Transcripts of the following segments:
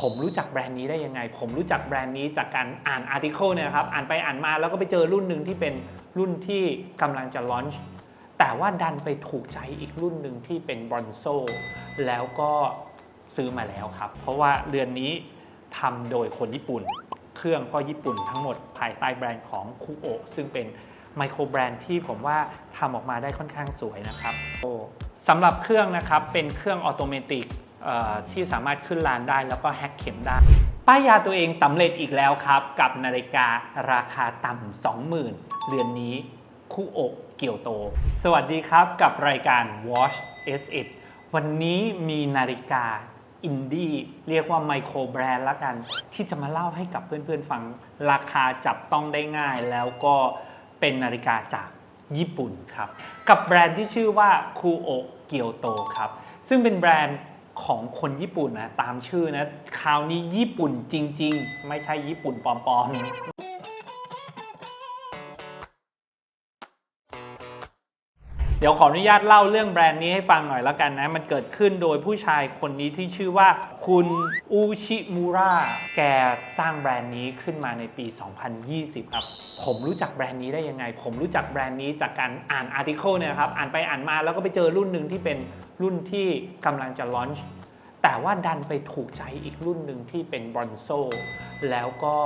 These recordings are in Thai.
ผมรู้จักแบรนด์นี้ได้ยังไง ผมรู้จักแบรนด์นี้จากการอ่านอาร์ติเคิลเนี่ยครับ อ่านไปอ่านมาแล้วก็ไปเจอรุ่นหนึ่งที่เป็นรุ่นที่กำลังจะลอนช์แต่ว่าดันไปถูกใจอีกรุ่นหนึ่งที่เป็นบรอนโซแล้วก็ซื้อมาแล้วครับ เพราะว่าเรือนนี้ทำโดยคนญี่ปุ่น เครื่องก็ญี่ปุ่นทั้งหมดภายใต้แบรนด์ของคุโอะซึ่งเป็นไมโครแบรนด์ที่ผมว่าทำออกมาได้ค่อนข้างสวยนะครับโอ้สำหรับเครื่องนะครับเป็นเครื่องออโตเมติก ที่สามารถขึ้นลานได้แล้วก็แฮกเข็มได้ ป้ายยาตัวเองสำเร็จอีกแล้วครับ กับนาฬิการาคาต่ำ20,000เรือนนี้คุโอะเกียวโต สวัสดีครับกับรายการ Watch S1 วันนี้มีนาฬิกาอินดี้เรียกว่าไมโครแบรนด์ละกัน ที่จะมาเล่าให้กับเพื่อนๆฟังราคาจับต้องได้ง่าย แล้วก็เป็นนาฬิกาจากญี่ปุ่นครับ กับแบรนด์ที่ชื่อว่าคูโอเกียวโตครับ ซึ่งเป็นแบรนด์ ของคนญี่ปุ่นนะตามชื่อนะคราวนี้ญี่ปุ่นจริง ๆ ไม่ใช่ญี่ปุ่นปลอมๆ เดี๋ยวขออนุญาตเล่าเรื่องแบรนด์นี้ให้ฟังหน่อยแล้วกันนะ มันเกิดขึ้นโดยผู้ชายคนนี้ที่ชื่อว่าคุณอูชิมูระแกสร้างแบรนด์นี้ขึ้นมาในปี 2020 ครับ ผมรู้จักแบรนด์นี้ได้ยังไง ผมรู้จักแบรนด์นี้จากการอ่านอาร์ติเคิลเนี่ยครับ อ่านไปอ่านมาแล้วก็ไปเจอรุ่นหนึ่งที่เป็นรุ่นที่กำลังจะลอนช์แต่ว่าดันไปถูกใจอีกรุ่นหนึ่งที่เป็นบรอนโซแล้วก็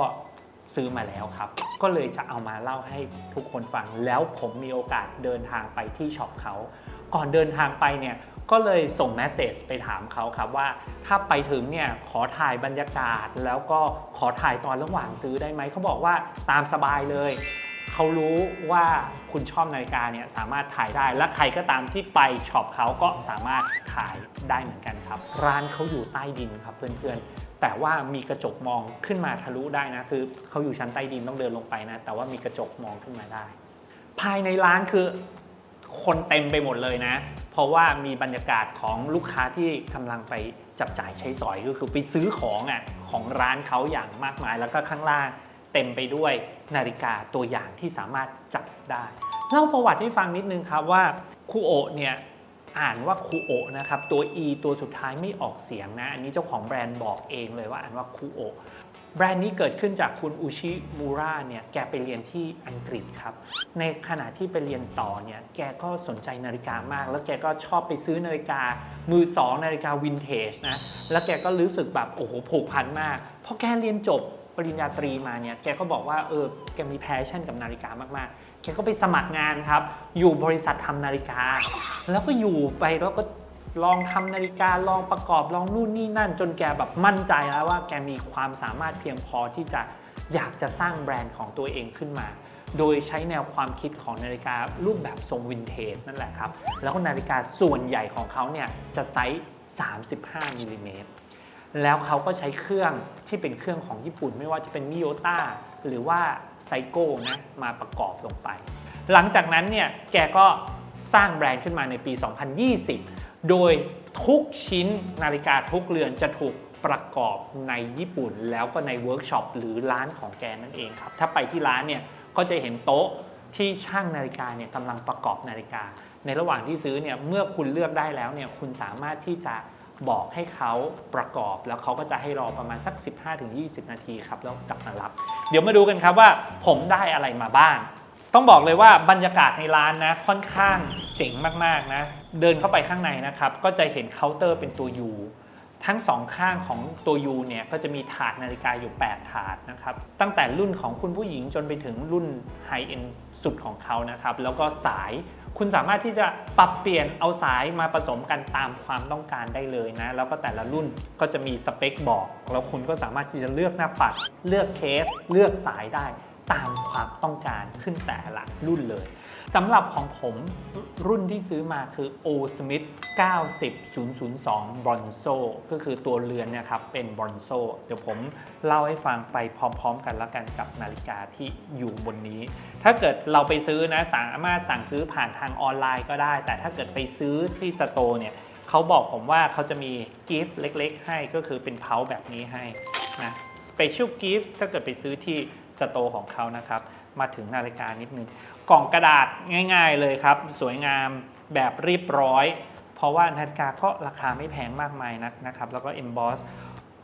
ซื้อมาแล้วครับ ก็เลยจะเอามาเล่าให้ทุกคนฟัง แล้วผมมีโอกาสเดินทางไปที่ช็อปเขาก่อนเดินทางไปเนี่ยก็เลยส่งแมสเซจไปถามเขาครับว่า ถ้าไปถึงเนี่ยขอถ่ายบรรยากาศ แล้วก็ขอถ่ายตอนระหว่างซื้อได้ไหมเขาบอกว่าตามสบายเลยเขารู้ว่าคุณชอบนาฬิกาเนี่ยสามารถถ่ายได้และใครก็ตามที่ไปช็อปเขาก็สามารถ ถ่ายได้เหมือนกันครับ ร้านเขาอยู่ใต้ดินครับเพื่อนๆ แต่ว่ามีกระจกมองขึ้นมาทะลุได้นะ คือเขาอยู่ชั้นใต้ดินต้องเดินลงไปนะ แต่ว่ามีกระจกมองขึ้นมาได้ ภายในร้านคือคนเต็มไปหมดเลยนะ เพราะว่ามีบรรยากาศของลูกค้าที่กำลังไปจับจ่ายใช้สอยก็คือไปซื้อของอะของร้านเขาอย่างมากมายแล้วก็ข้างล่างเต็มไปด้วยนาฬิกาตัวอย่างที่สามารถจับได้เล่าประวัติให้ฟังนิดนึงครับว่าคูโอะเนี่ย อ่านว่าคูโอะนะครับ ตัว e ตัวสุดท้ายไม่ออกเสียงนะ อันนี้เจ้าของแบรนด์บอกเองเลยว่าอ่านว่าคูโอะแบรนด์นี้เกิดขึ้นจากคุณอุชิมูระเนี่ย แกไปเรียนที่อังกฤษครับ ในขณะที่ไปเรียนต่อเนี่ย แกก็สนใจนาฬิกามาก แล้วแกก็ชอบไปซื้อนาฬิกา มือสองนาฬิกาวินเทจนะ แล้วแกก็รู้สึกแบบโอ้โหผูกพันมากเพราะแกเรียนจบปริญญาตรีมาเนี่ย แกก็บอกว่าเออ แกมีแพชชั่นกับนาฬิกามากๆ แกก็ไปสมัครงานครับ อยู่บริษัททำนาฬิกา แล้วก็อยู่ไปแล้วก็ลองทำนาฬิกาลองประกอบลองนู่นนี่นั่น จนแกแบบมั่นใจแล้วว่าแกมีความสามารถเพียงพอที่จะอยากจะสร้างแบรนด์ของตัวเองขึ้นมา โดยใช้แนวความคิดของนาฬิการูปแบบทรงวินเทจนั่นแหละครับ แล้วก็นาฬิกาส่วนใหญ่ของเขาเนี่ยจะไซส์ 35มิลลิเมตรแล้วเขาก็ใช้เครื่องที่เป็นเครื่องของญี่ปุ่น ไม่ว่าจะเป็นมิโยต้าหรือว่า ไซโก้นะมาประกอบลงไป หลังจากนั้นเนี่ยแกก็สร้างแบรนด์ขึ้นมาในปี 2020 โดยทุกชิ้นนาฬิกาทุกเรือนจะถูกประกอบในญี่ปุ่น แล้วก็ในเวิร์กช็อปหรือร้านของแกนั่นเองครับ ถ้าไปที่ร้านเนี่ยก็จะเห็นโต๊ะที่ช่างนาฬิกาเนี่ยกำลังประกอบนาฬิกา ในระหว่างที่ซื้อเนี่ยเมื่อคุณเลือกได้แล้วเนี่ยคุณสามารถที่จะ บอกให้เขาประกอบ แล้วเขาก็จะให้รอประมาณสัก 15-20 นาทีครับแล้วกลับมารับ เดี๋ยวมาดูกันครับว่าผมได้อะไรมาบ้าง ต้องบอกเลยว่าบรรยากาศในร้านนะค่อนข้างเจ๋งมากๆนะ เดินเข้าไปข้างในนะครับ ก็จะเห็นเคาน์เตอร์เป็นตัว U ทั้งสองข้างของตัว U เนี่ยก็จะมีถาดนาฬิกาอยู่ 8 ถาดนะครับ ตั้งแต่รุ่นของคุณผู้หญิงจนไปถึงรุ่นไฮเอ็นสุดของเขานะครับ แล้วก็สาย คุณสามารถที่จะปรับเปลี่ยนเอาสายมาผสมกันตามความต้องการได้เลยนะ แล้วก็แต่ละรุ่นก็จะมีสเปคบอก แล้วคุณก็สามารถที่จะเลือกหน้าปัด เลือกเคส เลือกสายได้ ตามความต้องการขึ้นแต่ละรุ่นเลยสำหรับของผมรุ่นที่ซื้อมาคือ O Smith 90002 Bronzo ก็คือตัวเรือนเนี่ยครับเป็น Bronzo เดี๋ยวผมเล่าให้ฟังไปพร้อม ๆ กันแล้วกันกับนาฬิกาที่อยู่บนนี้ ถ้าเกิดเราไปซื้อนะสามารถสั่งซื้อผ่านทางออนไลน์ก็ได้ แต่ถ้าเกิดไปซื้อที่สโตร์เนี่ยเขาบอกผมว่าเขาจะมีกิฟต์เล็ก ๆ ให้ก็คือเป็นเพาแบบนี้ให้นะ Special Gift ถ้าเกิดไปซื้อที่ สโตของเขานะครับ มาถึงนาฬิกานิดนึง กล่องกระดาษง่าย ๆเลยครับ สวยงามแบบเรียบร้อย เพราะว่านาฬิกาก็ราคาไม่แพงมากมายนักนะครับ แล้วก็ emboss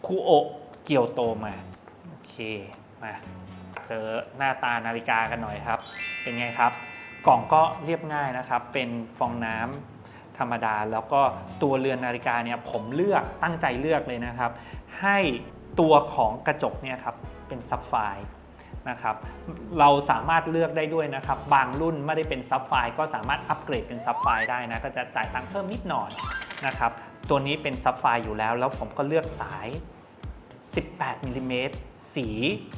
คุโอเกียวโตมาโอเคมาเจอหน้าตานาฬิกากันหน่อยครับ เป็นไงครับ กล่องก็เรียบง่ายนะครับ เป็นฟองน้ำธรรมดา แล้วก็ตัวเรือนนาฬิกาเนี่ยผมเลือกตั้งใจเลือกเลยนะครับ ให้ตัวของกระจกเนี่ยครับเป็นซับไฟร์ นะครับเราสามารถเลือกได้ด้วยนะครับ บางรุ่นไม่ได้เป็นซับไฟก็สามารถอัปเกรดเป็นซับไฟได้นะ ก็จะจ่ายตังค์เพิ่มนิดหน่อยนะครับ ตัวนี้เป็นซับไฟอยู่แล้ว แล้วผมก็เลือกสาย 18มิลลิเมตรสี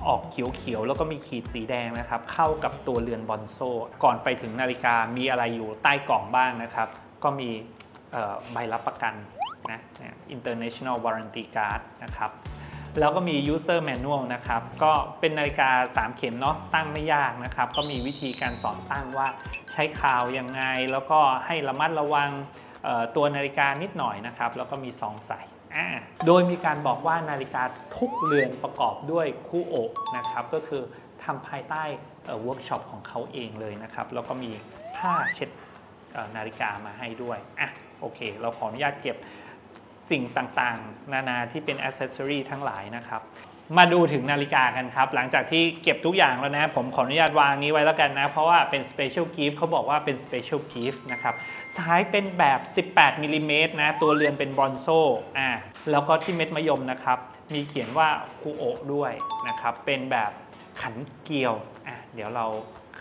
ออกเขียวๆ แล้วก็มีขีดสีแดงนะครับ เข้ากับตัวเรือนบอนโซ ก่อนไปถึงนาฬิกามีอะไรอยู่ใต้กล่องบ้างนะครับ ก็มีใบรับประกันนะ International Warranty Card นะครับ แล้วก็มี user manual นะครับ ก็เป็นนาฬิกา 3 เข็มเนาะตั้งไม่ยากนะครับ ก็มีวิธีการสอนตั้งว่าใช้คาวยังไง แล้วก็ให้ระมัดระวังตัวนาฬิกานิดหน่อยนะครับ แล้วก็มีซองใส่โดยมีการบอกว่านาฬิกาทุกเรือนประกอบด้วยคู่โอะนะครับ ก็คือทำภายใต้เวิร์กช็อปของเขาเองเลยนะครับ แล้วก็มีผ้าเช็ดนาฬิกามาให้ด้วยอะโอเค เราขออนุญาตเก็บ สิ่งต่างๆ นานาที่เป็นอ c เซสซอรีทั้งหลายนะครับ มาดูถึงนาฬิกากันครับ หลังจากที่เก็บทุกอย่างแล้วนะ ผมขออนุญาตวางนี้ไว้แล้วกันนะ เพราะว่าเป็น Special Gift เขาบอกว่าเป็น Special Gift นะครับสายเป็นแบบ 18มิลลิเมตรนะ ตัวเรือนเป็นบรอนโซอ่าแล้วก็ที่เม็ดมะยมนะครับ มีเขียนว่าคูโอด้วยนะครับ เป็นแบบขันเกลียวอะเดี๋ยวเรา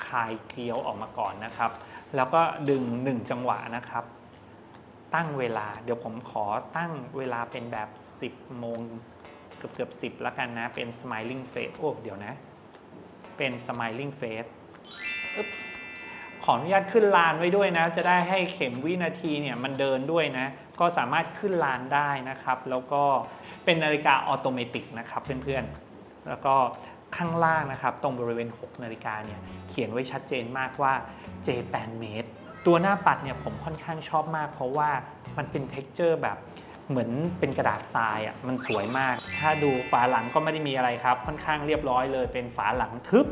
คลายเกลียวออกมาก่อนนะครับ แล้วก็ดึง 1 จังหวะนะครับ ตั้งเวลา เดี๋ยวผมขอตั้งเวลาเป็นแบบ 10 โมงเกือบเกือบ10แล้วกันนะ เป็น smiling face โอ้ เดี๋ยวนะ เป็น smiling face อขออนุญาตขึ้นลานไว้ด้วยนะ จะได้ให้เข็มวินาทีเนี่ยมันเดินด้วยนะ ก็สามารถขึ้นลานได้นะครับ แล้วก็เป็นนาฬิกาออโตเมติกนะครับเพื่อนๆ แล้วก็ข้างล่างนะครับ ตรงบริเวณ 6 นาฬิกาเนี่ย เขียนไว้ชัดเจนมากว่า J8 made ตัวหน้าปัดเนี่ยผมค่อนข้างชอบมาก เพราะว่ามันเป็น t e x t อร์แบบเหมือนเป็นกระดาษทรายอะมันสวยมาก ถ้าดูฝาหลังก็ไม่ได้มีอะไรครับ ค่อนข้างเรียบร้อยเลย เป็นฝาหลังทึบ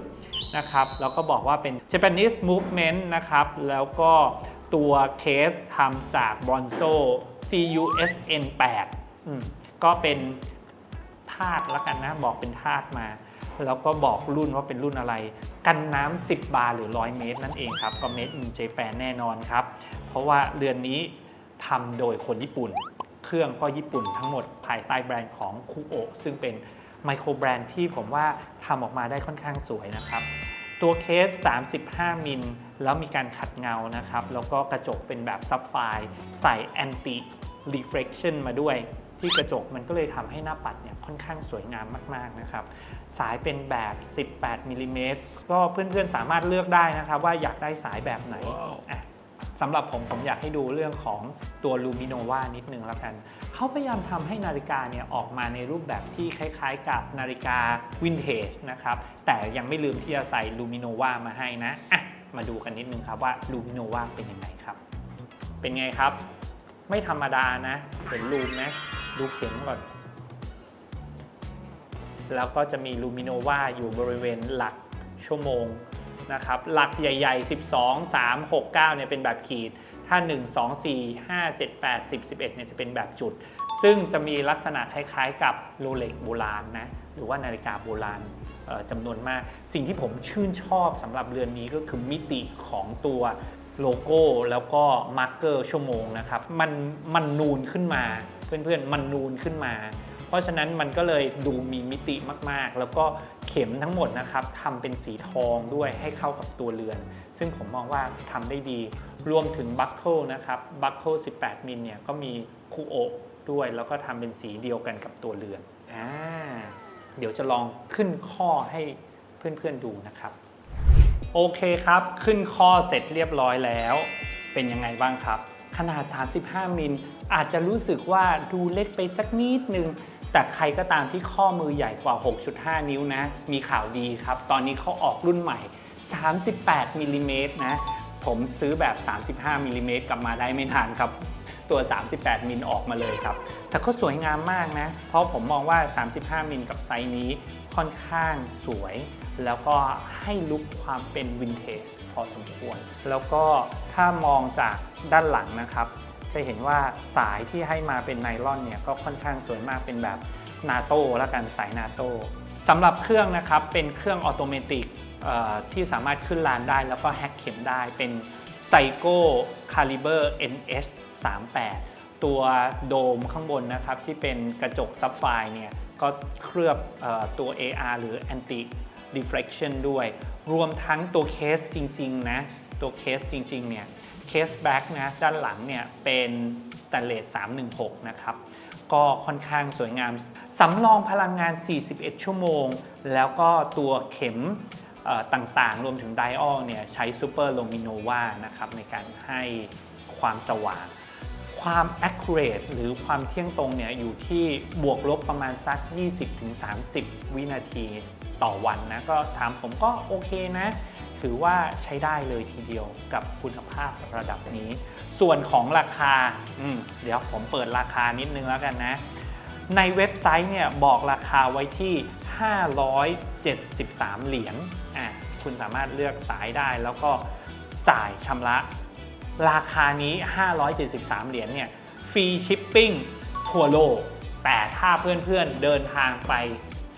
นะครับ แล้วก็บอกว่าเป็น Japanese movement นะครับ แล้วก็ตัวเคสทำจาก Bronzo CUSN 8อืมก็เป็นธาตุแล้วกันนะ บอกเป็นธาตุมา แล้วก็บอกรุ่นว่าเป็นรุ่นอะไร กันน้ำ10 บาร์หรือ 100 เมตร นั่นเองครับ ก็เมดอินเจแปนแน่นอนครับ เพราะว่าเรือนนี้ทำโดยคนญี่ปุ่น เครื่องก็ญี่ปุ่นทั้งหมดภายใต้แบรนด์ของคูโอะซึ่งเป็นไมโครแบรนด์ที่ผมว่าทำออกมาได้ค่อนข้างสวยนะครับตัวเคส 35 มิล แล้วมีการขัดเงานะครับ แล้วก็กระจกเป็นแบบซับไฟร์ใส่ anti reflection มาด้วย ที่กระจกมันก็เลยทำให้หน้าปัดเนี่ยค่อนข้างสวยงามมากๆนะครับ สายเป็นแบบ 18มิลลิเมตรก็เพื่อนๆสามารถเลือกได้นะครับ ว่าอยากได้สายแบบไหนอะสำหรับผมผมอยากให้ดูเรื่องของตัวลูมิโนวานิดนึงแล้วกัน เขาพยายามทำให้นาฬิกาเนี่ยออกมาในรูปแบบที่คล้ายๆ กับนาฬิกาวินเทจนะครับ แต่ยังไม่ลืมที่จะใส่ลูมิโนวามาให้นะอะมาดูกันนิดนึงครับว่าลูมิโนวาเป็นยังไงครับ เป็นไงครับ ไม่ธรรมดานะ เห็นลูมไหม ดูเข็มก่อน แล้วก็จะมีลูมิโนวาอยู่บริเวณหลักชั่วโมงนะครับ หลักใหญ่ ๆ 12 3 6 9เนี่ยเป็นแบบขีด ถ้า 1 2 4 5 7 8 10 11เนี่ยจะเป็นแบบจุด ซึ่งจะมีลักษณะคล้ายๆ กับโรเล็กโบราณนะ หรือว่านาฬิกาโบราณจำนวนมาก สิ่งที่ผมชื่นชอบสำหรับเรือนนี้ก็คือมิติของตัวโลโก้แล้วก็มาร์กเกอร์ชั่วโมงนะครับ มันมันนูนขึ้นมา เพื่อนๆ มันนูนขึ้นมา เพราะฉะนั้นมันก็เลยดูมีมิติมากๆ แล้วก็เข็มทั้งหมดนะครับทำเป็นสีทองด้วยให้เข้ากับตัวเรือน ซึ่งผมมองว่าทำได้ดี รวมถึงบัคเกิลนะครับบัคเกิล18 มิลเนี่ยก็มีคูโอะด้วย แล้วก็ทำเป็นสีเดียวกันกับตัวเรือนอ่าเดี๋ยวจะลองขึ้นข้อให้เพื่อนๆดูนะครับ โอเคครับ ขึ้นข้อเสร็จเรียบร้อยแล้ว เป็นยังไงบ้างครับข นาด 35 มิล อาจจะรู้สึกว่าดูเล็กไปสักนิดนึง แต่ใครก็ตามที่ข้อมือใหญ่กว่า 6.5 นิ้วนะ มีข่าวดีครับ ตอนนี้เขาออกรุ่นใหม่ 38 มิลลิเมตรนะ ผมซื้อแบบ 35 มิลลิเมตรกลับมาได้ไม่นานครับ ตัว 38 มิลออกมาเลยครับ แต่ก็สวยงามมากนะ เพราะผมมองว่า 35 มิลกับไซส์นี้ค่อนข้างสวย แล้วก็ให้ลุคความเป็นวินเทจ อสมควร แล้วก็ถ้ามองจากด้านหลังนะครับ จะเห็นว่าสายที่ให้มาเป็นไนลอนเนี่ยก็ค่อนข้างสวยมากเป็นแบบนาโต้แล้วกันสายนาโต้สำหรับเครื่องนะครับเป็นเครื่องออโตเมติกที่สามารถขึ้นลานได้แล้วก็แฮกเข็มได้เป็นไซโก้คาลิเบอร์ NS 38ตัวโดมข้างบนนะครับที่เป็นกระจกซับไฟเนี่ยก็เคลือบเออตัว AR หรือ Anti Reflection ด้วย รวมทั้งตัวเคสจริงๆนะ ตัวเคสจริงๆเนี่ยเคสแบ็กนะด้านหลังเนี่ยเป็นสแตนเลส316 นะครับ ก็ค่อนข้างสวยงาม สำรองพลังงาน 41 ชั่วโมง แล้วก็ตัวเข็มต่างๆ รวมถึงไดออลเนี่ยใช้ซูเปอร์โลมิโนวานะครับในการให้ความสว่าง ความ accurate หรือความเที่ยงตรงเนี่ยอยู่ที่บวกลบประมาณสัก 20-30 วินาที ต่อวันนะก็ถามผมก็โอเคนะ ถือว่าใช้ได้เลยทีเดียวกับคุณภาพระดับนี้ ส่วนของราคาเดี๋ยวผมเปิดราคานิดนึงแล้วกันนะ ในเว็บไซต์เนี่ยบอกราคาไว้ที่ 573 เหรียญอะคุณสามารถเลือกสายได้แล้วก็จ่ายชำระ ราคานี้ 573 เหรียญเนี่ยฟรีชิปปิ้งทั่วโลกแต่ถ้าเพื่อนๆเดินทางไป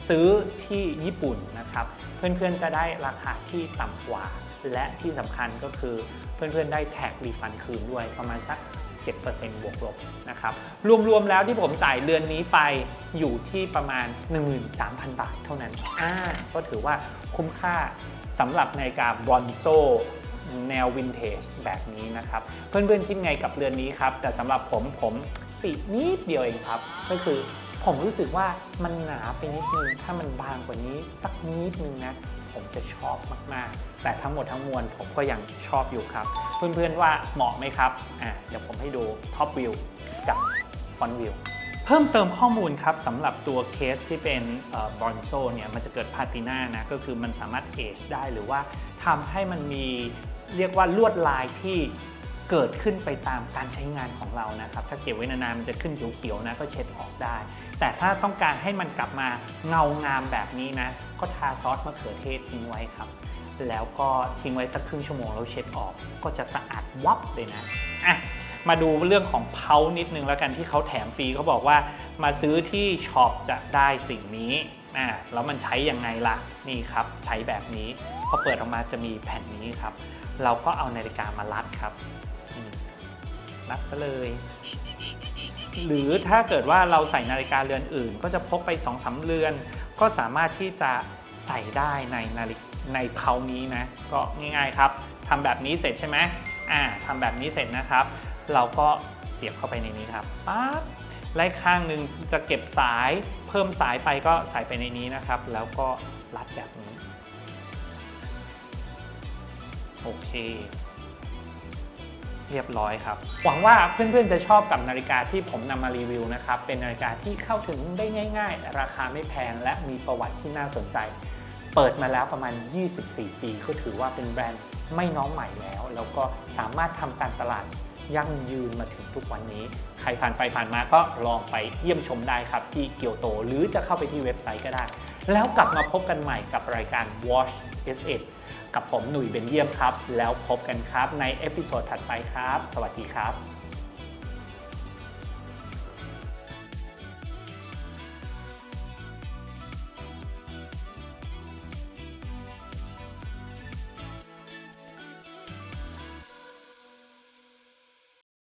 ซื้อที่ญี่ปุ่นนะครับ เพื่อนๆ จะได้ราคาที่ต่ำกว่า และที่สำคัญก็คือเพื่อนๆ ได้แท็กรีฟันคืนด้วยประมาณสัก 7%บวกลบนะครับรวมๆ แล้วที่ผมจ่ายเดือนนี้ไปอยู่ที่ประมาณ 13,000 บาทเท่านั้นอ่าก็ถือว่าคุ้มค่าสำหรับนาฬิกาบรอนโซแนววินเทจแบบนี้นะครับ เพื่อนๆคิดไงกับเรือนนี้ครับ แต่สำหรับผมผมตินิดเดียวเองครับ ก็คือ ผมรู้สึกว่ามันหนาไปนิดนึง ถ้ามันบางกว่านี้สักนิดนึงนะ ผมจะชอบมากๆ แต่ทั้งหมดทั้งมวลผมก็ยังชอบอยู่ครับ เพื่อนๆว่าเหมาะไหมครับ อะเดี๋ยวผมให้ดูท็อปวิวกับฟอนต์วิวเพิ่มเติมข้อมูลครับสำหรับตัวเคสที่เป็นบรอนโซเนี่ยมันจะเกิดพาตินานะ ก็คือมันสามารถเอชได้หรือว่าทำให้มันมีเรียกว่าลวดลายที่ เกิดขึ้นไปตามการใช้งานของเรานะครับ ถ้าเก็บไว้นานๆมันจะขึ้นเขียวๆนะก็เช็ดออกได้ แต่ถ้าต้องการให้มันกลับมาเงางามแบบนี้นะ ก็ทาซอสมะเขือเทศทิ้งไว้ครับ แล้วก็ทิ้งไว้สักครึ่งชั่วโมงแล้วเช็ดออกก็จะสะอาดวับเลยนะอะมาดูเรื่องของเพานิดนึงแล้วกันที่เขาแถมฟรีเขาบอกว่ามาซื้อที่ช็อปจะได้สิ่งนี้อ่าแล้วมันใช้ยังไงล่ะนี่ครับ ใช้แบบนี้พอเปิดออกมาจะมีแผ่นนี้ครับ เราก็เอานาฬิกามารัดครับ รัดไปเลย หรือถ้าเกิดว่าเราใส่นาฬิกาเรือนอื่น ก็จะพกไป2อสาเรือน ก็สามารถที่จะใส่ได้ในนาฬิกในเพานี้นะ ก็ง่ายๆครับทำแบบนี้เสร็จใช่ไหมอ่าทำแบบนี้เสร็จนะครับ เราก็เสียบเข้าไปในนี้ครับปั๊บไล่ข้างหนึ่งจะเก็บสายเพิ่มสายไปก็ใส่ไปในนี้นะครับ แล้วก็รัดแบบนี้ โอเค เรียบร้อยครับ หวังว่าเพื่อนๆจะชอบกับนาฬิกาที่ผมนำมารีวิวนะครับ เป็นนาฬิกาที่เข้าถึงได้ง่าย ๆ ราคาไม่แพงและมีประวัติที่น่าสนใจ เปิดมาแล้วประมาณ 24 ปี ก็ถือว่าเป็นแบรนด์ไม่น้องใหม่แล้ว แล้วก็สามารถทำการตลาดยั่งยืนมาถึงทุกวันนี้ ใครผ่านไปผ่านมาก็ลองไปเยี่ยมชมได้ครับ ที่เกียวโต หรือจะเข้าไปที่เว็บไซต์ก็ได้ แล้วกลับมาพบกันใหม่กับรายการ Watch S1 กับผมหนุ่ยเบนเยี่ยมครับ แล้วพบกันครับในเอพิโซดถัดไปครับ สวัสดีครับ